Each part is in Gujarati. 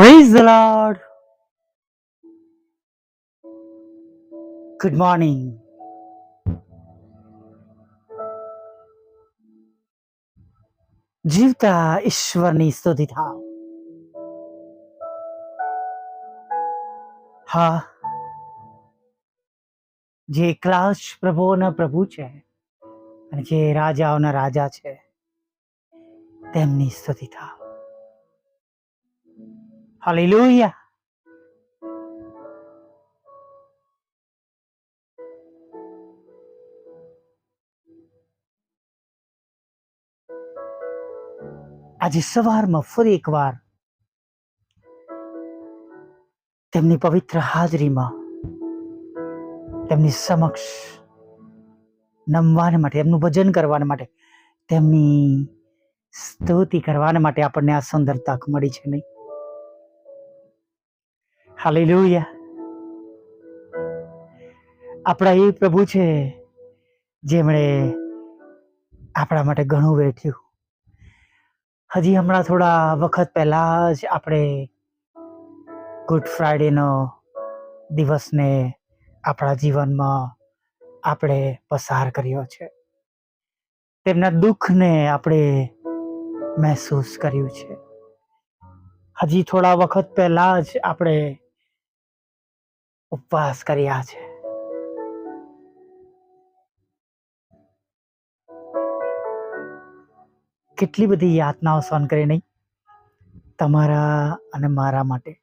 Praise the Lord. Good morning જીવતા ઈશ્વરની સ્તુતિ થાવ હા જે ક્લાસ પ્રભુઓના પ્રભુ છે અને જે રાજાઓના રાજા છે, તેમની સ્તુતિ થાવ. હાલેલુયા આજે સવારમાં ફરી એકવાર તેમની પવિત્ર હાજરીમાં, તેમની સમક્ષ નમવાને માટે, એમનું ભજન કરવાને માટે, તેમની સ્તુતિ કરવાને માટે આપણને આ સુંદર તક મળી છે નહીં? હાલેલુયા આપણા એ પ્રભુ છે જેમણે આપણા માટે ઘણું વેઠ્યું. હજી હમણાં થોડા વખત પહેલા જ આપણે ગુડ ફ્રાઈડેનો દિવસને આપણા જીવનમાં આપણે પસાર કર્યો છે. તેમના દુઃખને આપણે મહેસૂસ કર્યું છે. હજી થોડા વખત પહેલા જ આપણે ઉપવાસ કર્યા છે. કેટલી બધી યાતનાઓ સહન કરી નહીં? તમારા અને મારા માટે.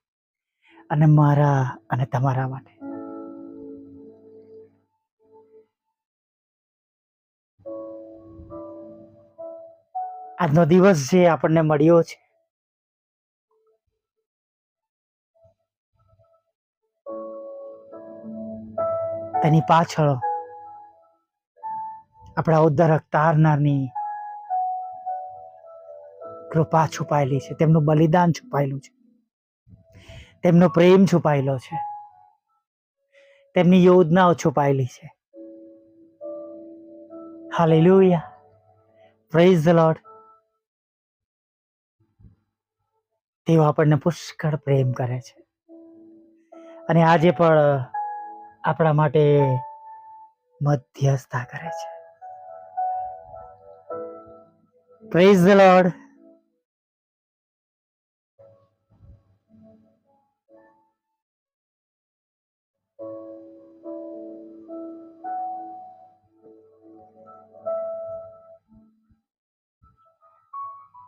અને મારા અને તમારા માટે. આજનો દિવસ જે આપણને મળ્યો છે તેની પાછળ આપણા ઉદ્ધારક તારનારની કૃપા છુપાયેલી છે. તેમનું બલિદાન છુપાયેલું છે. તેમનો પ્રેમ છુપાયેલો છે. તેમની યોજનાઓ છુપાયેલી છે. હાલેલુયા પ્રેઝ ધ લોર્ડ તેઓ આપણને પુષ્કળ પ્રેમ કરે છે. અને આજે પણ આપણા માટે મધ્યસ્થતા કરે છે. પ્રેઝ ધ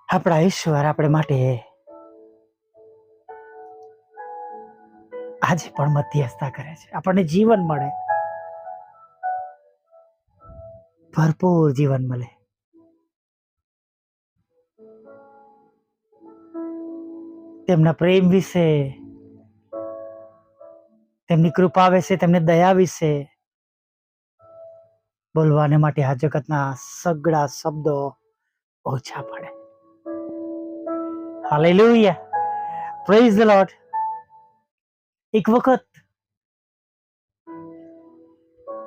આપણા ઈશ્વર આપણે માટે આજે પણ મધ્યસ્થતા કરે છે. આપણને જીવન મળે. ભરપૂર જીવન મળે. તેમના પ્રેમ વિશે, તેમની કૃપા વિશે, તેમની દયા વિશે બોલવાને માટે આ જગતના સગળા શબ્દો ઓછા પડે. હાલેલુયા પ્રેઝ ધ એક વખત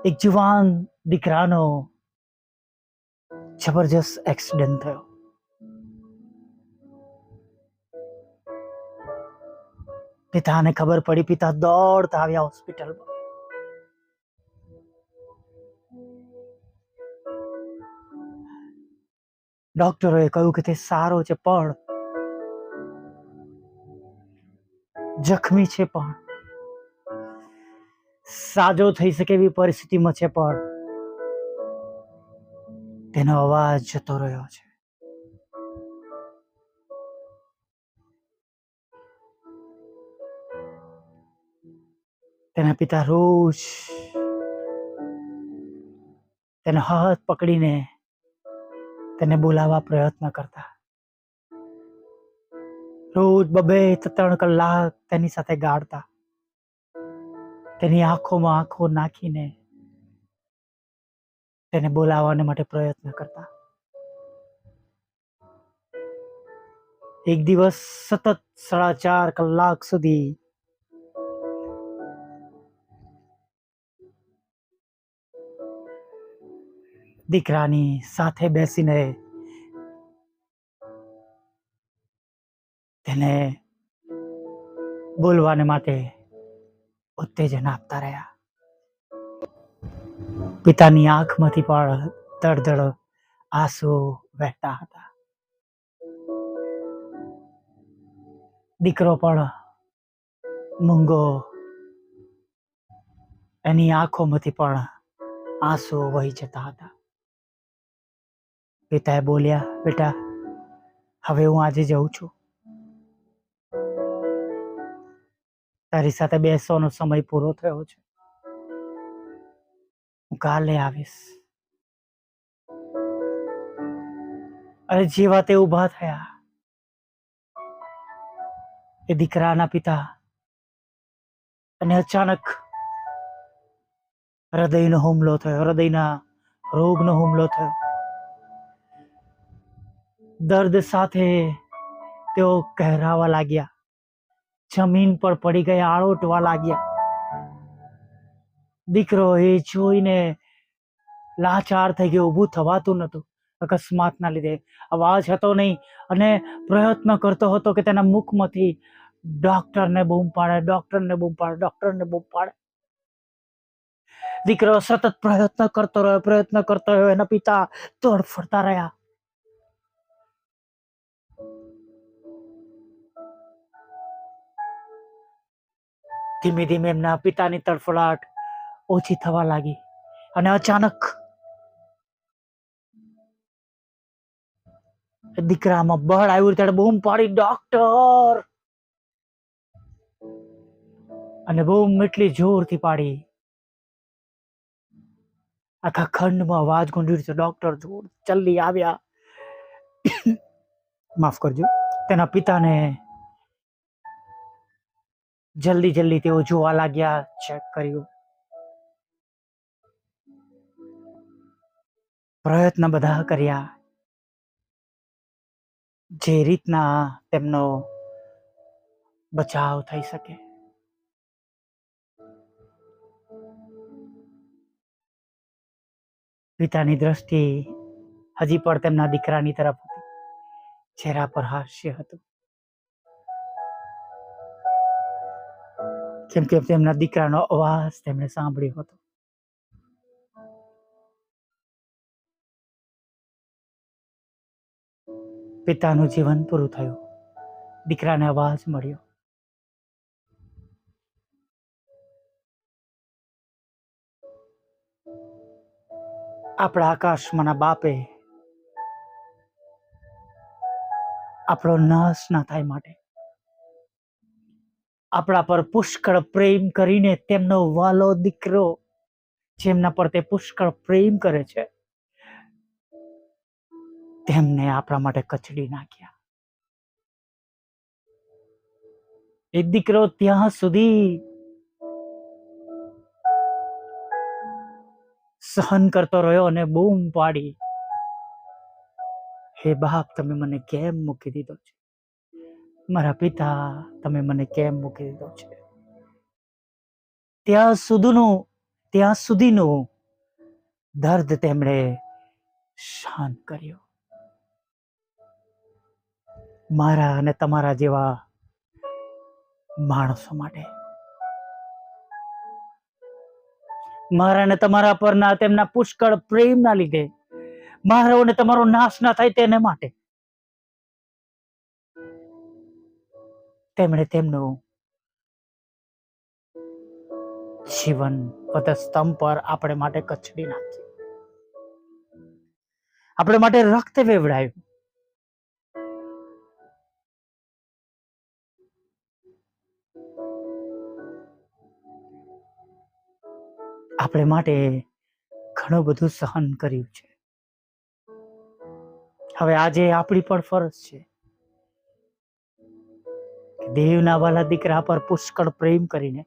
એક જુવાન દીકરાનો જબરજસ્ત એક્સિડન્ટ થયો. પિતાને ખબર પડી, પિતા દોડતા આવ્યા હોસ્પિટલમાં. ડોક્ટરોએ કહ્યું કે તે સારો છે, પણ જખમી છે, પણ સાજો થઈ શકે એવી પરિસ્થિતિમાં છે, પણ તેનો અવાજ જતો રહ્યો છે. તેના પિતા રોજ તેનો હાથ પકડીને તેને બોલાવવા પ્રયત્ન કરતા. રોજ બબે ત્રણ કલાક તેની સાથે ગાળતા. તેની આંખોમાં આંખો નાખીને તેને બોલાવવાને માટે પ્રયત્ન કરતા. એક દિવસ સતત સાડા ચાર કલાક સુધી દીકરાની સાથે બેસીને તેને બોલવાને માટે ઉત્તેજન આપતા રહ્યા. પિતાની આંખમાંથી પણ દળદળ આંસુ વહેતા હતા. દીકરો પણ મૂંગો. એની આંખોમાંથી પણ આંસુ વહી જતા હતા. પિતાએ બોલ્યા, બેટા, હવે હું આજે જઉં છું. તારી સાથે બેસવાનો સમય પૂરો થયો છે. હું કાલે આવીશ. અરે જેવા તે ઊભા થયા. એ દીકરાના પિતા અને અચાનક હૃદયનો હુમલો થયો, હૃદયના રોગનો હુમલો થયો. દર્દ સાથે તેઓ કહેરાવા લાગ્યા. જમીન પર પડી ગયા, આળોટવા લાગ્યા. દીકરો એ જોઈને લાચાર થઈ ગયો, ઊભું થવાતું નતું અકસ્માતના લીધે અવાજ હતો નહીં અને પ્રયત્ન કરતો હતો કે તેના મુખમાંથી ડોક્ટરને બૂમ પાડે, ડોક્ટરને બૂમ પાડે, ડોક્ટરને બૂમ પાડે. દીકરો સતત પ્રયત્ન કરતો રહ્યો, પ્રયત્ન કરતો રહ્યો, એના પિતા તડફડતા રહ્યા. ધીમે ધીમે એમના પિતાની તડફડાટ ઓછી થવા લાગી અને અચાનક દીકરામાં બળ આવ્યું ત્યારે બૂમ પાડી ડોક્ટર અને બૂમ એટલી જોરથી પાડી. આખા ખંડમાં અવાજ ગુંજ્યું છે. ડોક્ટર જોર જલ્દી આવ્યા. માફ કરજો. તેના પિતાને જલ્દી જલ્દી તેઓ જોવા લાગ્યા. ચેક કર્યું. પ્રયત્ન બધા કર્યા. જે રીતના તેમનો બચાવ થઈ શકે. પિતાની દ્રષ્ટિ હજી પણ તેમના દીકરાની તરફ હતી. ચહેરા પર હાસ્ય હતું. કેમ કે તેમના દીકરાનો અવાજ તેમણે સાંભળ્યો હતો. પિતાનું જીવન પૂરું થયું. દીકરાને અવાજ મળ્યો. આપણા આકાશમાંના બાપે આપણો નાશ ના થાય માટે આપણા પર પુષ્કળ પ્રેમ કરીને તેમનો વાલો દીકરો, જેમના પર તે પુષ્કળ પ્રેમ કરે છે, તેમને આપણા માટે કચડી નાખ્યા. એ દીકરો ત્યાં સુધી સહન કરતો રહ્યો અને બૂમ પાડી. હે બાપ, તમે મને કેમ મૂકી દીધો છે? મારા પિતા તમે મને કેમ મૂકી દીધો છે? ત્યાં સુધીનું ત્યાં સુધીનું દર્દ તેમણે શાંત કર્યો. મારા અને તમારા જેવા માણસો માટે. મારા અને તમારા પરના તેમના પુષ્કળ પ્રેમના લીધે, મારો અને તમારો નાશ ના થાય તેને માટે. તેમણે તેમનું જીવન વધસ્તંભ પર આપણે માટે કચડી નાખ્યું આપણે માટે રક્ત વેવડાયું. આપણે માટે ઘણું બધું સહન કર્યું છે. હવે આજે આપણી પણ ફરજ છે. દેવના વાલા દીકરા પર પુષ્કળ પ્રેમ કરીને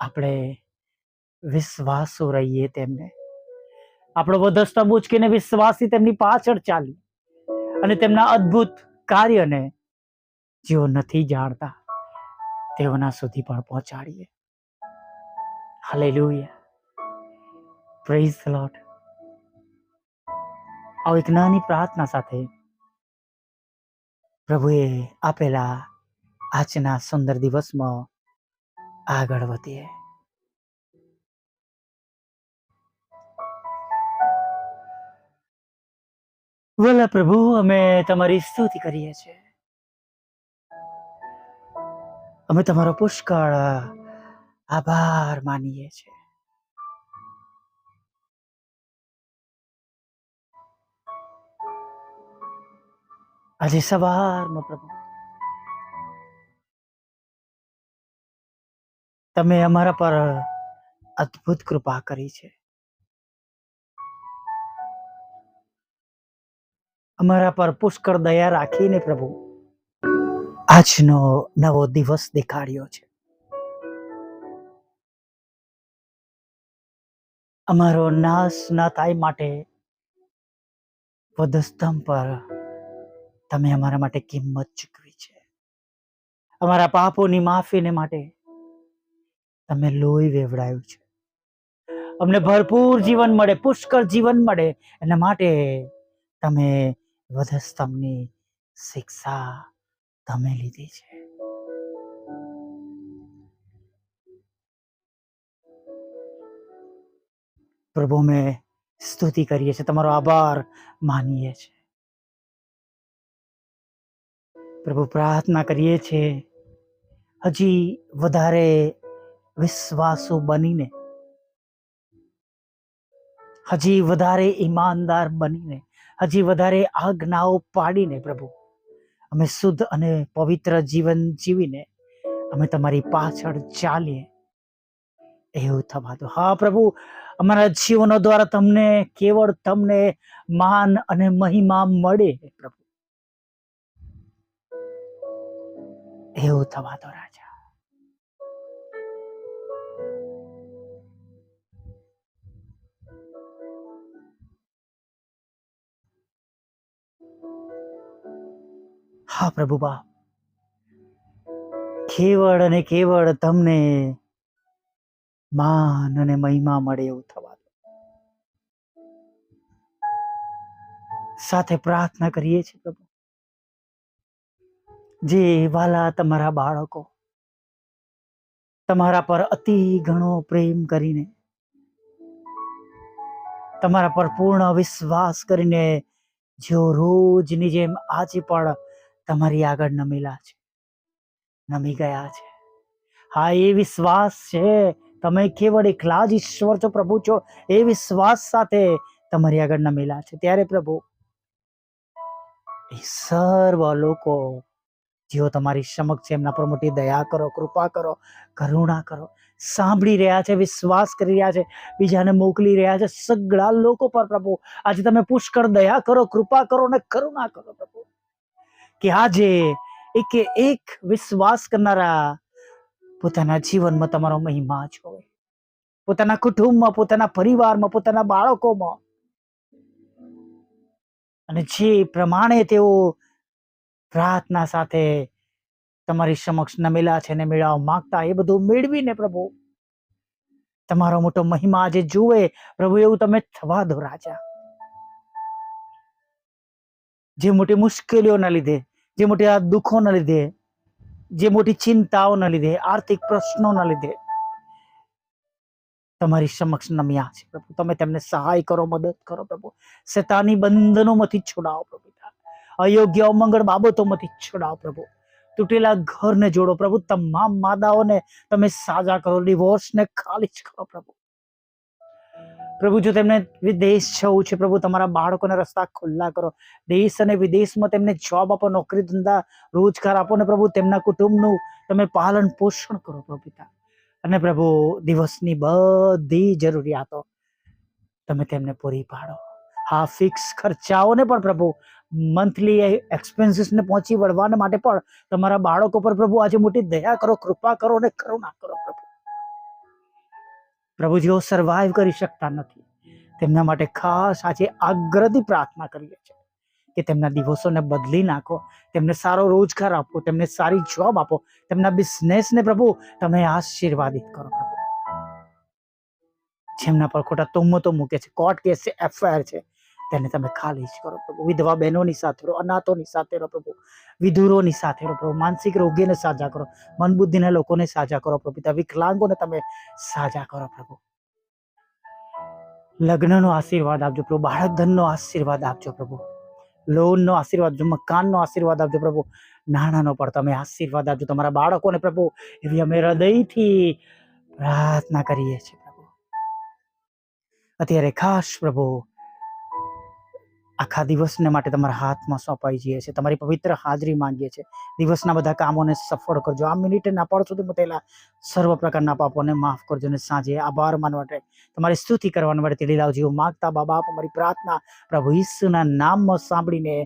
આપણે વિશ્વાસો રહીએ તેમને. આપણો વધસ્તંભ ઉચકીને વિશ્વાસી તેમની પાછળ ચાલી અને તેમના અદ્ભુત કાર્યને જેઓ નથી જાણતા, તેઓના સુધી પણ પહોંચાડીએ. હાલેલુયા પ્રેઝ લોટ આવો એક નાની પ્રાર્થના સાથે પ્રભુએ આપેલા આજના સુંદર દિવસમાં આગળ વધીએ. વલા પ્રભુ, અમે તમારી સ્તુતિ કરીએ છીએ. અમે તમારો પુષ્કળ આભાર માનીએ છીએ. આજે સવારમાં પ્રભુ. તમે અમારા પર અદ્ભુત કૃપા કરી છે. અમારા પર પુષ્કળ દયા રાખીને પ્રભુ, આજનો નવો દિવસ દેખાડ્યો છે. અમારો નાશ ના થાય માટે વધસ્તંભ પર તમે અમારા માટે કિંમત ચૂકવી છે. અમારા પાપોની માફીને માટે તમે લોહી વેવડાયું છે. અમને ભરપૂર જીવન મળે, પુષ્કળ જીવન મળે, એના માટે તમે વધસ્તંભની શિક્ષા તમે લીધી છે. પ્રભુ મેં સ્તુતિ કરીએ છીએ, તમારો આભાર માનીએ છીએ. પ્રભુ પ્રાર્થના કરીએ છીએ. હજી વધારે વિશ્વાસુ બનીને, હજી વધારે ઈમાનદાર બનીને, હજી વધારે આજ્ઞાઓ પાડીને પ્રભુ, અમે શુદ્ધ અને પવિત્ર જીવન જીવીને અમે તમારી પાછળ ચાલીએ. એવું થવા દો હા પ્રભુ, અમારા જીવનો દ્વારા તમને કેવળ તમને માન અને મહિમા મળે પ્રભુ. એવું થવા દો રાજા હા પ્રભુ બાપ કેવળ અને કેવળ તમને માન અને મહિમા મળે એવું થવા દો સાથે પ્રાર્થના કરીએ છીએ પ્રભુ જે વાલા તમારા બાળકો. તમારા પર અતિ ઘણો પ્રેમ કરીને. તમારા પર પૂર્ણ વિશ્વાસ કરીને જેઓ રોજની જેમ આજે પણ તમારી આગળ નમેલા છે. નમી ગયા છે. હા, એ વિશ્વાસ છે. તમે કેવળ એકલા જ ઈશ્વર છો, પ્રભુ છો. એ વિશ્વાસ સાથે તમારી આગળ નમેલા છે. ત્યારે પ્રભુ સર્વ લોકો જેઓ તમારી સમક્ષ છે, એમના પર મોટી દયા કરો કૃપા કરો કરુણા કરો સાંભળી રહ્યા છે વિશ્વાસ કરી રહ્યા છે બીજાને મોકલી રહ્યા છે સગળા લોકો પર પ્રભુ આજે તમે પુષ્કળ દયા કરો કૃપા કરો અને કરુણા કરો પ્રભુ. કે આજે એકે એક વિશ્વાસ કરનારા પોતાના જીવનમાં તમારો મહિમા જોવે પોતાના કુટુંબમાં પોતાના પરિવારમાં પોતાના બાળકોમાં. અને જે પ્રમાણે તેઓ પ્રાર્થના સાથે તમારી સમક્ષ નમેલા છે ને મેળવવા માંગતા એ બધું મેળવીને પ્રભુ, તમારો મોટો મહિમા આજે જુએ. પ્રભુ, એવું તમે થવા દો રાજા. જે મોટી મુશ્કેલીઓના લીધે, જે મોટી દુઃખોના લીધે, જે મોટી ચિંતાઓના લીધે, આર્થિક પ્રશ્નોના લીધે તમારી સમક્ષ નમ્યા છે પ્રભુ. તમે તેમને સહાય કરો, મદદ કરો પ્રભુ. શેતાની બંધનોમાંથી છોડાવો પ્રભુ. અયોગ્ય અમંગળ બાબતોમાંથી છોડાવો પ્રભુ. તૂટેલા ઘરને જોડો પ્રભુ. તમામ માદાઓને તમે સાજા કરો. ડિવોર્સને ખાલી જ કરો પ્રભુ. પ્રભુ, જો તેમને વિદેશ જવું છે, પ્રભુ, તમારા બાળકોને રસ્તા ખુલ્લા કરો. દેશ અને વિદેશમાં તેમને જોબ આપો, નોકરી ધંધા, રોજગાર આપો ને પ્રભુ, તેમના કુટુંબનું તમે પાલન પોષણ કરો પ્રભુ અને પ્રભુ, દિવસની બધી જરૂરિયાતો તમે તેમને પૂરી પાડો. હા ફિક્સ ખર્ચાઓને પણ પ્રભુ મંથલી એક્સપેન્સીસને પહોંચી વળવાના માટે પણ તમારા બાળકો પર પ્રભુ આજે મોટી દયા કરો, કૃપા કરો અને કરુણા કરો પ્રભુ. પ્રભુ જેઓ સર્વાઈવ કરી શકતા નથી. તેમના માટે ખાસ આજે આગ્રહથી પ્રાર્થના કરીએ છીએ કે તેમના દિવસોને બદલી નાખો, તેમને સારો રોજગાર આપો, તેમને સારી જોબ આપો, તેમના બિઝનેસને પ્રભુ તમે આશીર્વાદિત કરો પ્રભુ. જેમના પર ખોટા તોમતો મૂકે છે કોર્ટ કેસ છે એફઆઈઆર છે. તેને તમે ખાલી જ કરો પ્રભુ. વિધવા બહેનોની સાથે રહો, અનાથોની સાથે રહો પ્રભુ. વિધુરોની સાથે રહો પ્રભુ. માનસિક રોગીને સાજા કરો. મન બુદ્ધિના લોકોને સાજા કરો પ્રભુ. પિતા વિકલાંગોને તમે સાજા કરો પ્રભુ. લગ્નનો આશીર્વાદ આપજો પ્રભુ. બાળક ધનનો આશીર્વાદ આપજો પ્રભુ. લોનનો આશીર્વાદ આપજો. મકાનનો આશીર્વાદ આપજો પ્રભુ. નાણાંનો પણ તમે આશીર્વાદ આપજો. તમારા બાળકોને પ્રભુ, એવી અમે હૃદયથી પ્રાર્થના કરીએ છીએ પ્રભુ. અત્યારે ખાસ પ્રભુ આખા દિવસને માટે તમારા હાથમાં સોંપાઈ જઈએ છીએ. તમારી પવિત્ર હાજરી માંગીએ છીએ. દિવસના બધા કામોને સફળ કરજો. આ મિનિટે ના પડ સુધી મૂકેલા સર્વ પ્રકારના પાપોને માફ કરજો અને સાંજે આભાર માનવા માટે તમારી સ્તુતિ કરવા માટે તેડી લાવજો. માગતા બાબા અમારી પ્રાર્થના પ્રભુ ઈસુના નામમાં સાંભળીને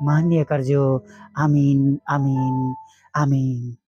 માન્ય કરજો. આમીન આમીન આમીન.